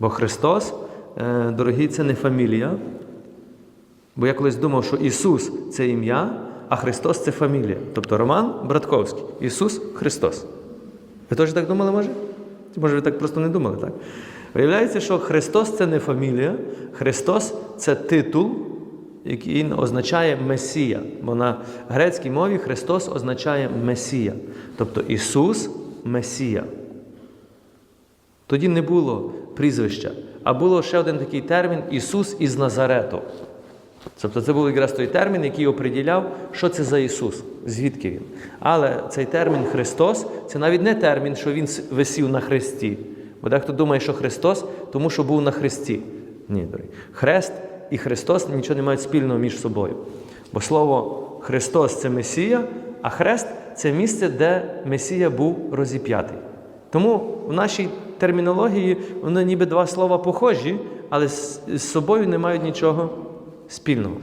Бо Христос, е, дорогі, це не фамілія. Бо я колись думав, що Ісус це ім'я, а Христос це фамілія. Тобто Роман Братковський, Ісус Христос. Ви теж так думали, може? Може ви так просто не думали, так? Виявляється, що Христос це не фамілія, Христос це титул, який означає Месія. Бо на грецькій мові Христос означає Месія. Тобто Ісус Месія. Тоді не було прізвища, а було ще один такий термін Ісус із Назарету. Тобто це був якраз той термін, який оприділяв, що це за Ісус, звідки Він. Але цей термін Христос це навіть не термін, що Він висів на Христі. Бо дехто думає, що Христос, тому що був на Христі. Ні, дорогі. Хрест і Христос нічого не мають спільного між собою. Бо слово Христос це Месія, а хрест це місце, де Месія був розіп'ятий. Тому в нашій термінології вони ніби два слова похожі, але з собою не мають нічого спільного.